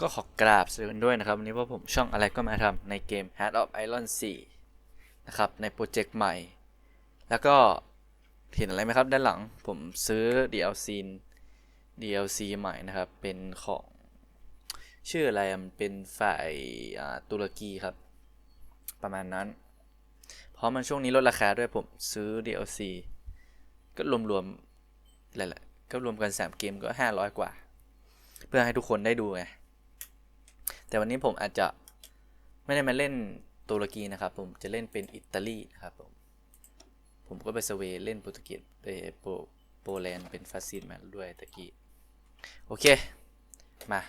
ก็ขอกราบสวัสดีด้วยนะครับ วันนี้พวกผมช่องอะไรก็มาทำในเกม Heart of Iron 4 นะครับ ในโปรเจกต์ใหม่ แล้วก็เห็นอะไรไหมครับ ด้านหลังผมซื้อ DLC DLC ใหม่นะครับ เป็นของ ชื่ออะไรมันเป็นฝ่ายตุรกีครับ ประมาณนั้น เพราะมันช่วงนี้ลดราคาด้วยผมซื้อ DLC ก็รวมๆหลายๆก็รวมกัน 3 เกมก็ 500 กว่า เพื่อให้ทุกคนได้ดูไง แต่วันนี้ผมอาจจะไม่ได้มาเล่นตุรกีนะครับ ผมจะเล่นเป็นอิตาลีนะครับผม ผมก็ไปสเวเล่นโปรตุเกสไปโปโปแลนด์เป็นฟาซินมาด้วยตะกี้ โอเค มา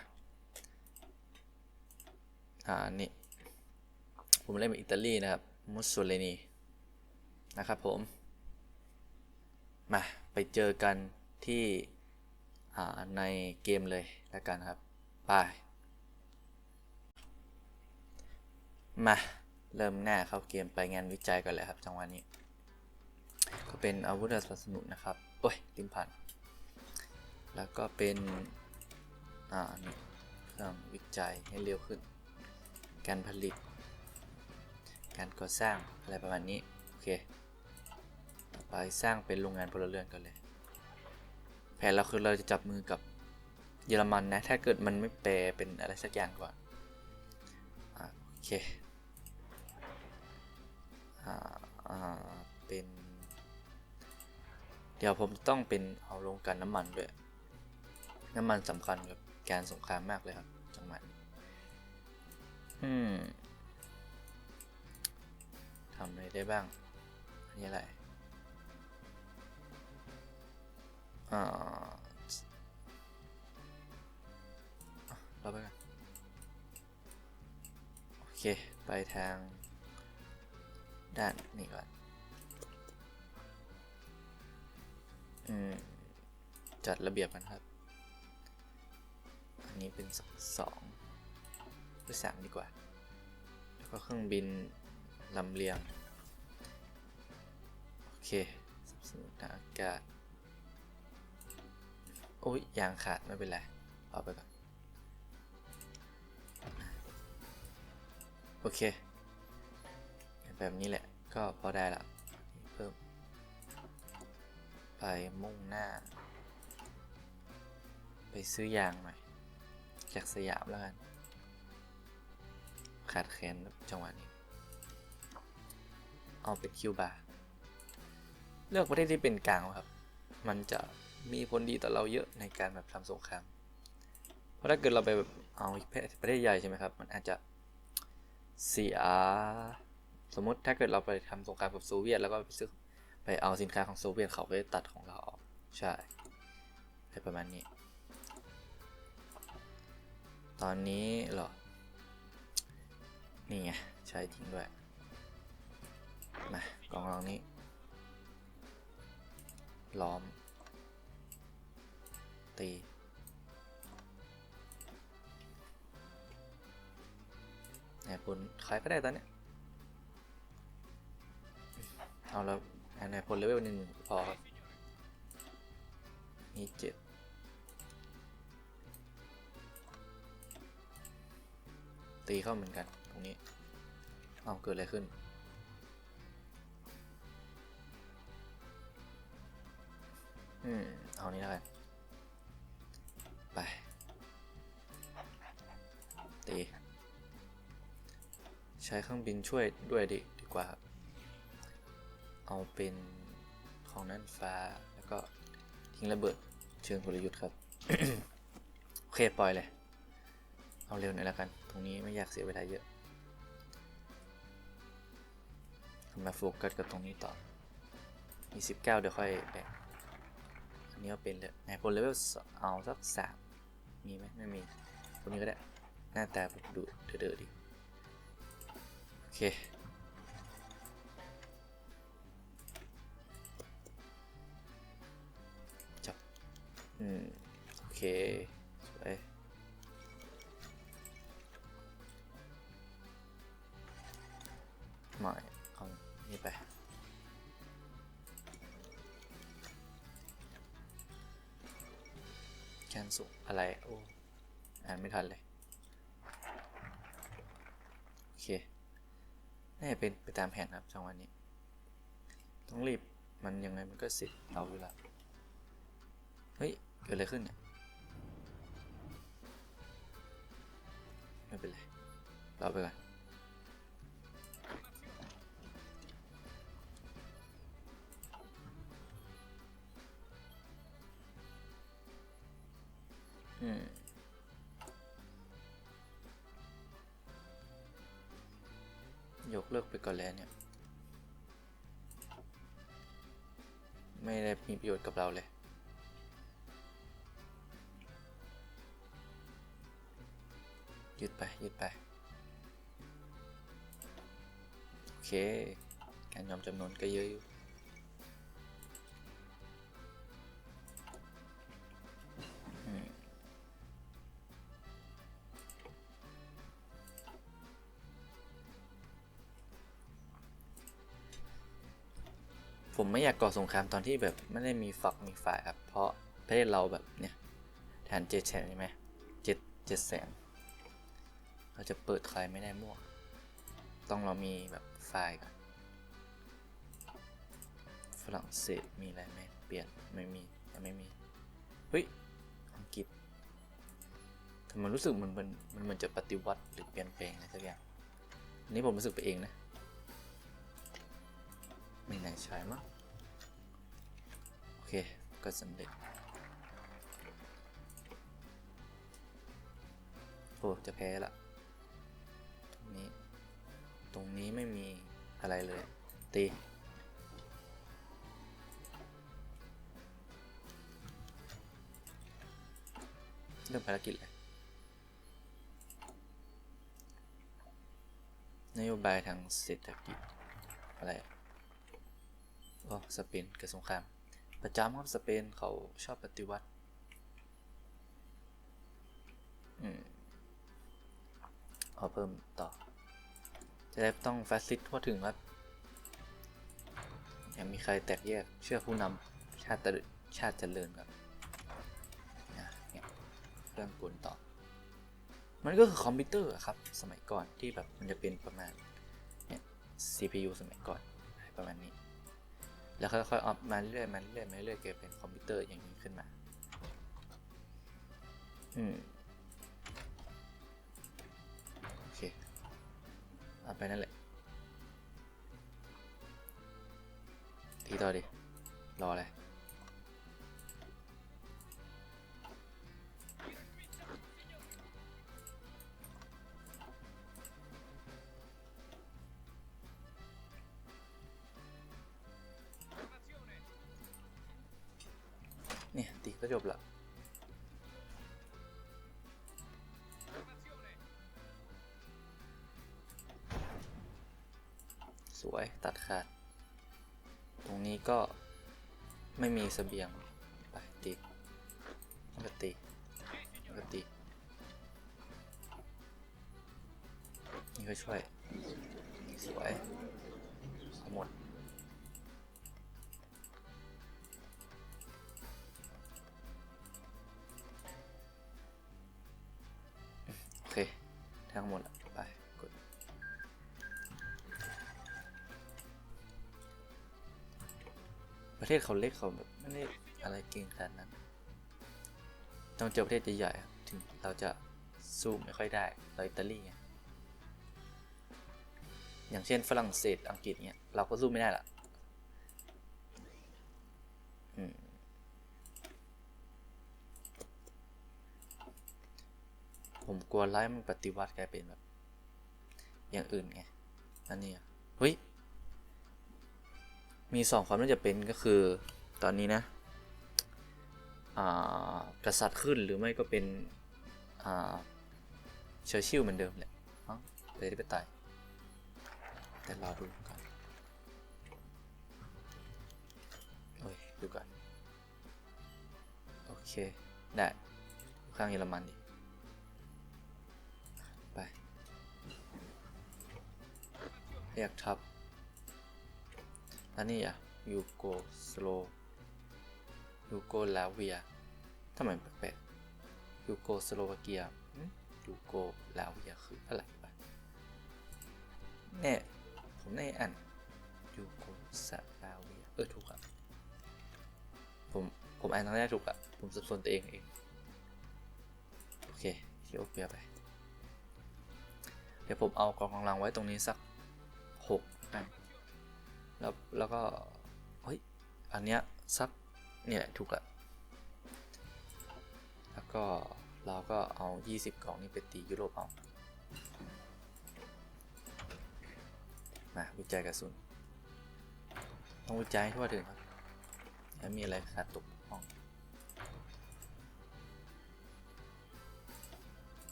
อ่า นี่ ผมเล่นเป็นอิตาลีนะครับมุสโสลินีนะครับผม มา ไปเจอกันที่ในเกมเลยแล้วกันครับไป มา เริ่มหน้าเข้าเกมไปงานวิจัยกันเลยครับจังหวะนี้ ก็เป็นอาวุธสนับสนุนนะครับ โอ้ยติมพัน แล้วก็เป็น อ่านี่เครื่องวิจัยให้เร็วขึ้น การผลิต การก่อสร้างอะไรประมาณนี้ โอเค ต่อไปสร้างเป็นโรงงานพลเรือนกันเลย แผนเราคือเราจะจับมือกับเยอรมันนะ ถ้าเกิดมันไม่แปลเป็นอะไรสักอย่างก่อนอโอเค เป็น เดี๋ยวผมต้องเป็นเอาลงกันน้ำมันด้วย น้ำมันสำคัญกับการสงครามมากเลยครับจังหวะนี้อืมทำอะไรได้บ้าง อันนี้อะไรอ่าอะเราไปกัน โอเค ไปทาง ด้านนี้ก่อนอืมจัดระเบียบกันครับ อันนี้เป็นสองหรือสามดีกว่า แล้วก็เครื่องบินลำเลียง โอเคสับสนุนอากาศโอ้ยยางขาด ไม่เป็นไร เอาไปก่อน โอเค แบบนี้แหละ ก็พอได้ละเพิ่ม ไปมุ่งหน้า ไปซื้อยางหน่อย จากสยามแล้วกัน ขาดแคลนจังหวะนี้ เอาเป็นคิวบาร์เลือกประเทศที่เป็นกลางครับ มันจะมีผลดีต่อเราเยอะในการแบบทำสงคราม เพราะถ้าเกิดเราไปแบบเอาประเทศใหญ่ใช่ไหมครับ มันอาจจะเสีย สมมติถ้าเกิดเราไปทำสงครามกับโซเวียตแล้วก็ไปซื้อไปเอาสินค้าของโซเวียตเขาก็จะตัดของเราออกใช่อะไรประมาณนี้ ตอนนี้เหรอ นี่ไงใช้ทิ้งด้วย มากองเรานี้ ล้อม ตีไหนปุ่นขายก็ได้ตอนเนี้ย เอาแล้วอันไหนพลเลเวลหนึ่งพอครับมีเจ็ดตีเข้าเหมือนกันตรงนี้ เอาเกิดอะไรขึ้น อืม เอานี้แล้วกัน ไป ตี ใช้เครื่องบินช่วยด้วยดีดีกว่าครับ เอาเป็นของนั่นฟ้าแล้วก็ทิ้งระเบิดเชิงกลยุทธ์ครับโอเคปล่อยเลย เอาเร็วหน่อยแล้วกัน ตรงนี้ไม่อยากเสียเวลาเยอะมาโฟกัสกับตรงนี้ต่อมี19เดี๋ยวค่อยแบ่งอันนี้ก็เป็นเลยไงพลเลเวลเอาสักสามมีไหมไม่มีตรงนี้ก็ได้ หน้าตาแบบดูเดือดๆดีโอเค อืม โอเค สวยไม่เอานี่ไป แคนสุอะไร โอ้ อ่านไม่ทันเลย โอเคน่าจะเป็นไปตามแผนครับจังวะนี้ ต้องรีบ มันยังไงมันก็เสร็จเอาอยู่ละเฮ้ย เกิดอะไรขึ้นเนี่ยไม่เป็นไรเรอไปก่อนอืมยกเลิกไปก่อนแล้วเนี่ย ไม่ได้มีประโยชน์กับเราเลย ยืดไปยืดไป โอเค การยอมจำนวนก็เยอะอยู่ผมไม่อยากก่อสงครามตอนที่แบบไม่ได้มีฝักมีฝ่ายครับ เพราะประเทศเราแบบเนี่ยแทนเจ็ดแสนใช่ไหมเจ็ดเจ็ดแสน เราจะเปิดใครไม่ได้มั่ว ต้องเรามีแบบฝ่ายก่อน ฝรั่งเศสมีอะไรไหมเปลี่ยนไม่มียังไม่มี เฮ้ย อังกฤษแต่มันรู้สึกมันมันมันเหมือนจะปฏิวัติหรือเปลี่ยนแปลงอะไรสักอย่างนนี้ผมรู้สึกไปเองนะ ไม่น่าใช่มั้งโอเค ก็สำเร็จ โอ้ จะแพ้ละ นี้ ตรงนี้ไม่มีอะไรเลย ตี เริ่มภารกิจเลย นโยบายทางเศรษฐกิจ อะไรโอ้สเปนเกิดสงคราม ประจำครับสเปนเขาชอบปฏิวัติ อืม เอาเพิ่มต่อ จะได้ต้องฟาสซิสทั่วถึงครับยังมีใครแตกแยกเชื่อผู้นำชาติเจริญชาติเจริญครับนะเนี่ยเรื่องกลต่อ มันก็คือคอมพิวเตอร์ครับ สมัยก่อนที่แบบมันจะเป็นประมาณเนี่ย CPU สมัยก่อนประมาณนี้ แล้วค่อยๆออฟมาเรื่อยๆมาเรื่อยๆมาเรื่อยๆเกิดเป็นคอมพิวเตอร์อย่างนี้ขึ้นมา อืม เอาไปนั่นแหละ ทีต่อดิ รออะไรเลย วยตัดขาด ตรงนี้ก็ไม่มีเสบียง ไปตีแล้วก็ตีแล้วก็ตีนี่ก็ช่วย สวยเอาหมดโอเค ทั้งหมดและ ทศเขาเล็กเขาแบบไม่ได้อะไรเก่งขนาดนั้น ต้องเจอประเทศใหญ่ๆครับถึงเราจะสู้ไม่ค่อยได้เราอิตาลีไงอย่างเช่นฝรั่งเศสอังกฤษเนี่ยเราก็สู้ไม่ได้ละอืมผมกลัวไล่มันปฏิวัติกลายเป็นแบบ อย่างอื่นไงนั่นนี่อะเฮ้ย มีสองความน่าจะเป็นก็คือตอนนี้นะกษัตริย์ขึ้นหรือไม่ก็เป็นเชอร์ชิลเหมือนเดิมแหละเลยได้ไปตายแต่รอดูก่อนโอ้ยดูก่อนโอเค ได้อยู่ข้างเยอรมันดิไปเรียกทับ อันนี้อะยูโกสโลยูโกลาเวียทำไมแปลกๆยูโกสโลวาเกียยูโกลาเวียคืออะไรปะแน่ผมได้อ่านยูโกสลาเวียเออถูกครับผมผมอ่านครั้งแรกถูกอะผมสับสนตัวเองเองโอเคที่ยวเปียไป เดี๋ยวผมเอากองกำลังไว้ตรงนี้สักหกอัน แล้วแล้วก็ เฮ้ย อันเนี้ยสักเนี่ยถูกละ แล้วก็เราก็เอา 20 กล่องนี้ไปตียุโรปเอา มาวิจัยกระสุน ต้องวิจัยให้ทั่วถึงครับแล้วมีอะไรขาดตกบกพร่อง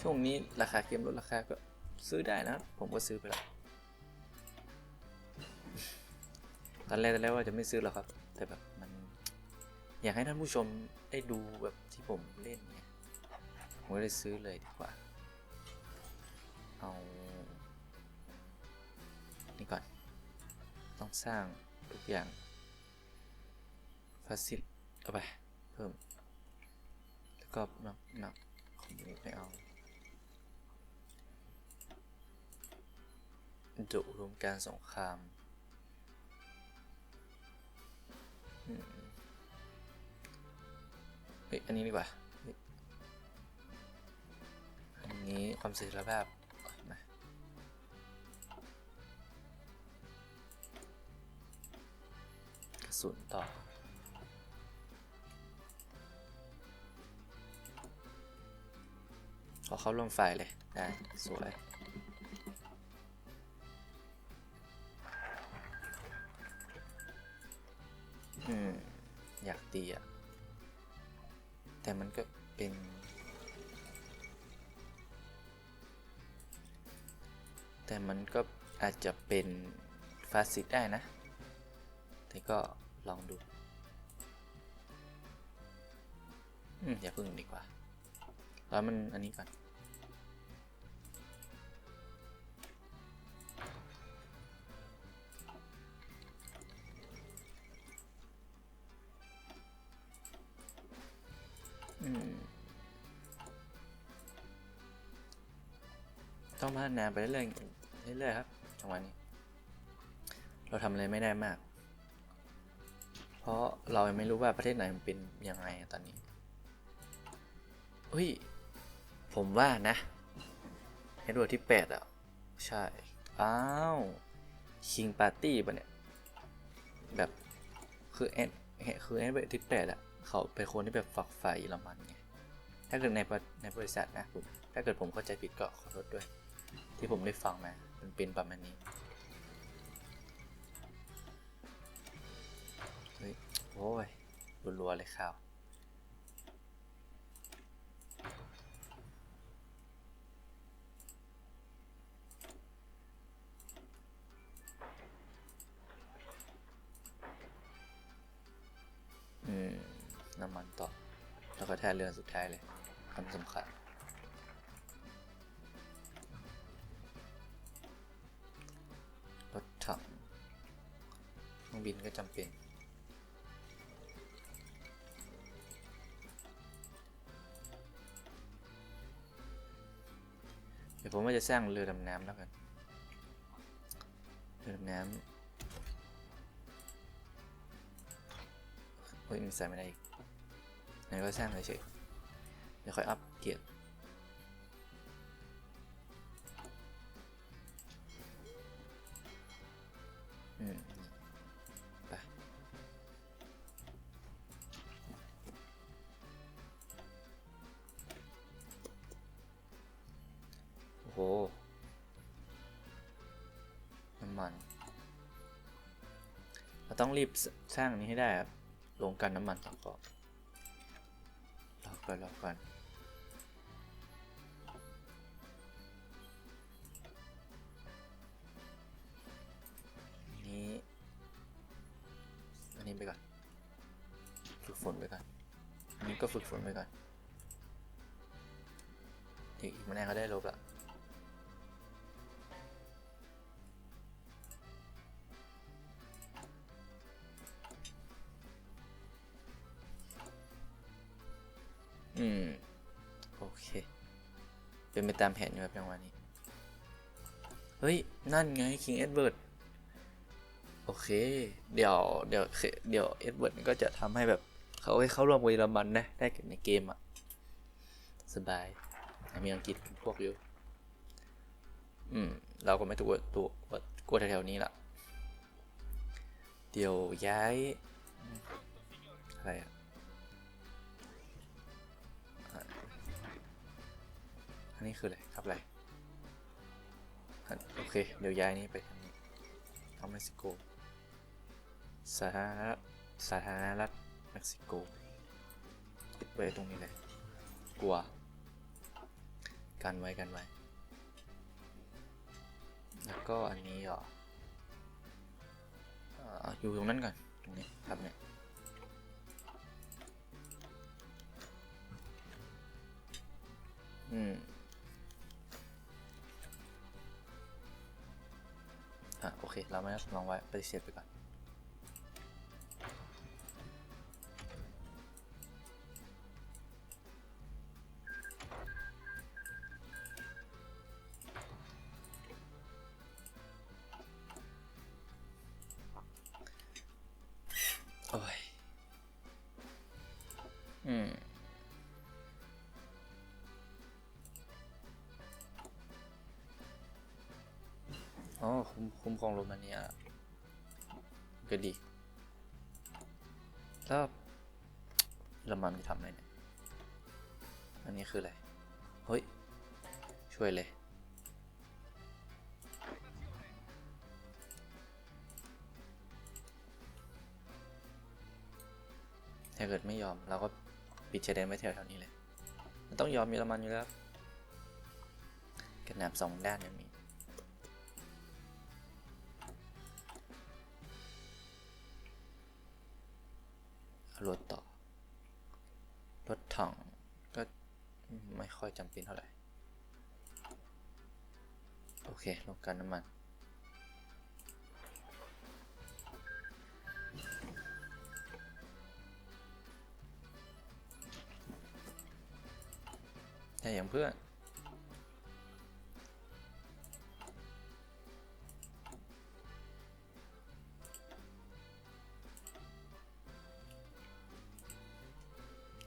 ช่วงนี้ราคาเกมลดราคาก็ซื้อได้นะ ผมก็ซื้อไปแล้ว ตอนแรกตอนแรกว่าจะไม่ซื้อหรอกครับ แต่แบบมัน อยากให้ท่านผู้ชมได้ดูแบบที่ผมเล่นไงผมก็เลยซื้อเลยดีกว่า เอา นี่ก่อน ต้องสร้างทุกอย่างฟาซิลเอาไป เพิ่ม แล้วก็นับนับของนี้ไปเอาดุรวมการสงคราม เฮ้ย อันนี้ดีกว่า อันนี้ความสถียรภาพมากระสุนต่อ ขอเข้าร่วมไฟเลย ได้ สวย อืม อยากตีอะแต่มันก็เป็น แต่มันก็อาจจะเป็นฟาสซิตได้นะ แต่ก็ลองดูอืมอย่าพึ่งดีกว่า แล้วมันอันนี้ก่อน ต้องพัฒนาไปเรื่อยๆเรื่อยๆครับจังหวะนี้ เราทำอะไรไม่ได้มาก เพราะเรายังไม่รู้ว่าประเทศไหนมันเป็นยังไงตอนนี้เฮ้ย ผมว่านะเอ็ดเวิร์ดที่ 8 อะ ใช่ อ้าวคิงปาร์ตี้ปะเนี่ย แบบ คือเอ็ดคือเอ็ดเวิร์ดที่ 8 อะ เขาเป็นคนที่แบบฝักใฝ่เยอรมันไงถ้าเกิดในในบริษัทนะผมถ้าเกิดผมเข้าใจผิดก็ขอโทษด้วย ที่ผมได้ฟังมามันเป็นประมาณนี้เฮ้ยโอ้ยรัวๆเลยข่าวอืม น้ำมันต่อ แล้วก็แท่เรือสุดท้ายเลยคำสำคัญรถถังเครื่องบินก็จำเป็น เดี๋ยวผมว่าจะสร้างเรือดำน้ำแล้วกัน เรือดำน้ำเฮ้ยมันใส่ไม่ได้อีก ไหนก็สร้างเฉยๆเดี๋ยวค่อยอัพเกียร์อืมไปโอ้โหน้ำมัน เราต้องรีบสร้างนี้ให้ได้ครับลงกันน้ำมันต่อก่อน ก่อนรอก่อนอันนี้อันนี้ไปก่อน ฝึกฝนไปก่อน อันนี้ก็ฝึกฝนไปก่อนเดี๋ยวอีกมันแน่ก็ได้ลบละ เป็นไปตามแผนอยู่ครับจังหวะนี้ เฮ้ย นั่นไงคิงเอ็ดเวิร์ดโอเค เดี๋ยวเดี๋ยวเดี๋ยวเอ็ดเวิร์ดก็จะทำให้แบบเขาให้เข้าร่วมกับเยอรมันนะ ได้ในเกมอะ สบาย มีอังกฤษพวกอยู่ อืม เราก็ไม่ตัวตัวกลัวแถวๆนี้ละเดี๋ยวย้าย อะไรอะ นี้คืออะไรครับอะไรโอเคเดี๋ยวย้ายนี้ไปทางนี้ทางเม็กซิโกสาธารณรัฐสาธารณรัฐเม็กซิโกติดไว้ตรงนี้เลยกลัวกันไว้กันไว้ แล้วก็อันนี้เหรออยู่ตรงนั้นก่อนตรงนี้ครับเนี่ยอืม อะโอเค เราไม่ต้องลองไว้ปฏิเสธไปก่อนโอ้ยอืม คุ้มคุ้มครองโรมาเนียก็ดี แล้วเยอรมันจะทำอะไรเนี่ย อันนี้คืออะไร เฮ้ย ช่วยเลยถ้าเกิดไม่ยอมเราก็ปิดชายแดนไว้แถวๆนี้เลย มันต้องยอมเยอรมันอยู่แล้วกระหน่ำสองด้านยังมี รถต่อ รถถังก็ไม่ค่อยจำเป็นเท่าไหร่ โอเคลงกันน้ำมัน แต่อย่างเพื่อน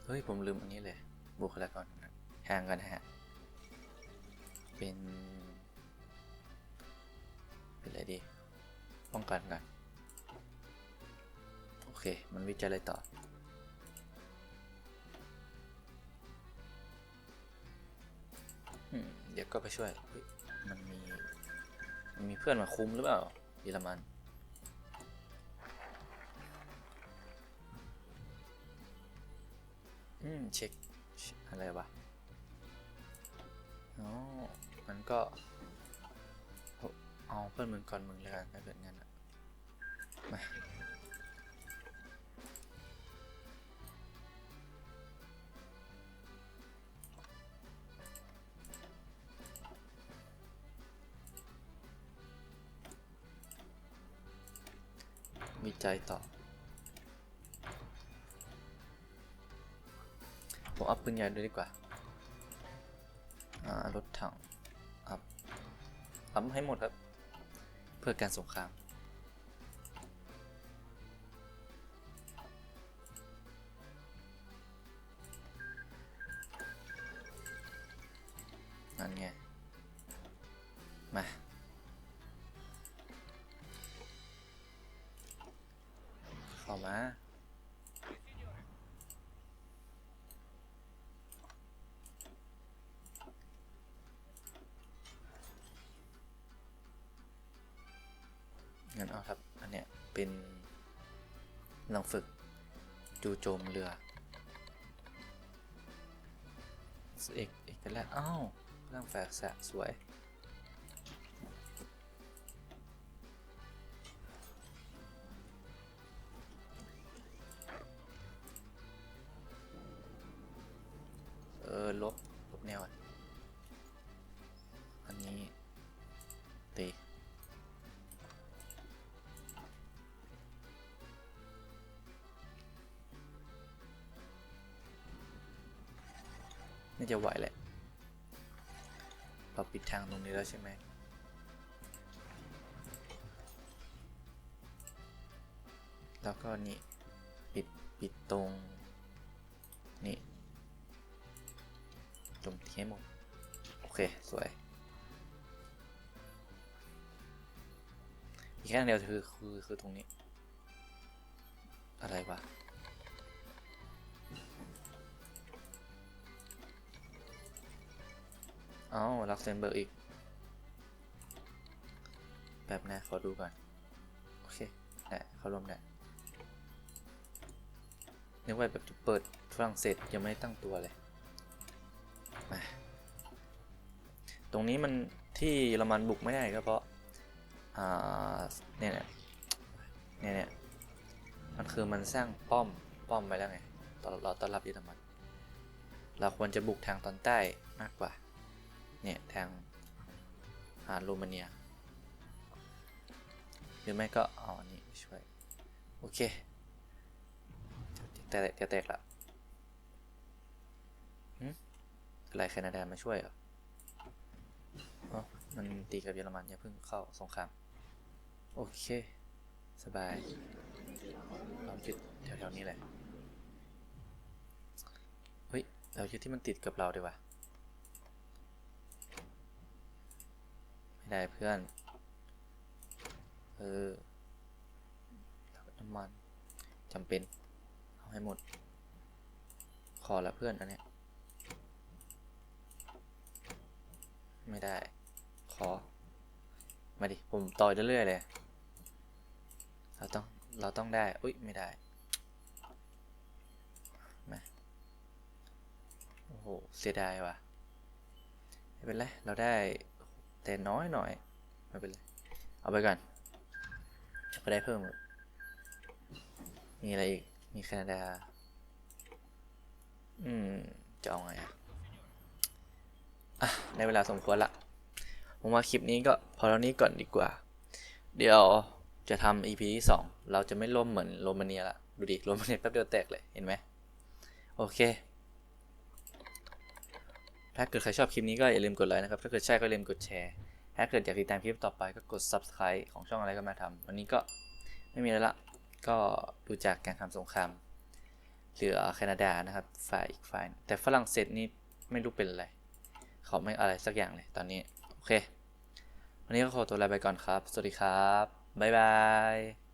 เฮ้ย ผมลืมอันนี้เลย บุคลากรห่างกันฮะ เป็น เป็นอะไรดี ป้องกันกัน โอเค มันวิจัยอะไรต่อ เดี๋ยวก็ไปช่วยเฮ้ยมันมีมันมีเพื่อนมาคุมหรือเปล่า เยอรมัน อืม เช็ค อะไรวะอ๋อมันก็เอาเอาเพื่อนมึงก่อนมึงเลยกันถ้าเกิดงั้นอะมาวิจัยต่อ เอัพปืนใหญ่ด้วยดีกว่า อ่ารถถังอัพอัพให้หมดครับ เพื่อการสงคราม งั้นเอาครับ อันเนี้ยเป็นลังฝึกจูโจมเรือเอกเอกแรกอ้าวร่างแฝกแสะสวย จะไหวแหละเราปิดทางตรงนี้แล้วใช่ไหมแล้วก็นี่ปิดปิดตรง นี่จมตีให้หมด โอเค สวย อีกแค่เดียวคือคือคือตรงนี้ อะไรวะ เอาลักเซนเบิร์กอีก แบบนะ ขอดูก่อน โอเคแหละเขารวมแหละนึกว่าแบบจะเปิดฝรั่งเศสยังไม่ตั้งตัวเลย มา ตรงนี้มันที่เยอรมันบุกไม่ได้ก็เพราะ อ่า เนี่ยเนี่ยเนี่ยเนี่ยมันคือมันสร้างป้อมป้อมไปแล้วไงตอนเราต้อนรับเยอรมัน เราควรจะบุกทางตอนใต้มากกว่า เนี่ยทางหาโรมาเนีย หรือไม่ก็เอาอันนี้ช่วย โอเคแต่แต่แตกละอะไรแคนาดามาช่วยเหรออ๋อมันตีกับเยอรมันอย่าเพิ่งเข้าสงคราม โอเค สบายเราจุดแถวๆนี้แหละ เฮ้ย เราจุดที่มันติดกับเราดีกว่า ไม่ได้เพื่อน เออน้ำมันจำเป็น เอาให้หมด ขอละเพื่อนอันเนี้ย ไม่ได้ ขอ มาดิ ผมต่อยเรื่อยๆเลย เราต้อง เราต้องได้ อุ้ยไม่ได้มาโอ้โห เสียดายว่ะ ไม่เป็นไร เราได้ แต่น้อยหน่อยไม่เป็นไรเอาไปก่อนจะไปได้เพิ่มมีอะไรอีก มีแคนาดา อืม จะเอาไงอะอะในเวลาสมควรละผมว่าคลิปนี้ก็พอเท่านี้ก่อนดีกว่า เดี๋ยวจะทำ EP ที่สอง เราจะไม่ล่มเหมือนโรมาเนียละ ดูดิ โรมาเนียแป๊บเดียวแตกเลย เห็นไหม โอเค ถ้าเกิดใครชอบคลิปนี้ก็อย่าลืมกดไลค์นะครับ ถ้าเกิดใช่ก็อย่าลืมกดแชร์ ถ้าเกิดอยากติดตามคลิปต่อไปก็กด subscribe ของช่องอะไรก็มาทำวันนี้ก็ไม่มีแล้วละ ก็ดูจากการทำสงครามเหลือแคนาดานะครับ ฝ่ายอีกฝ่าย แต่ฝรั่งเศสนี่ไม่รู้เป็นอะไร เขาไม่อะไรสักอย่างเลยตอนนี้ โอเค วันนี้ก็ขอตัวลาไปก่อนครับ สวัสดีครับ บ๊ายบาย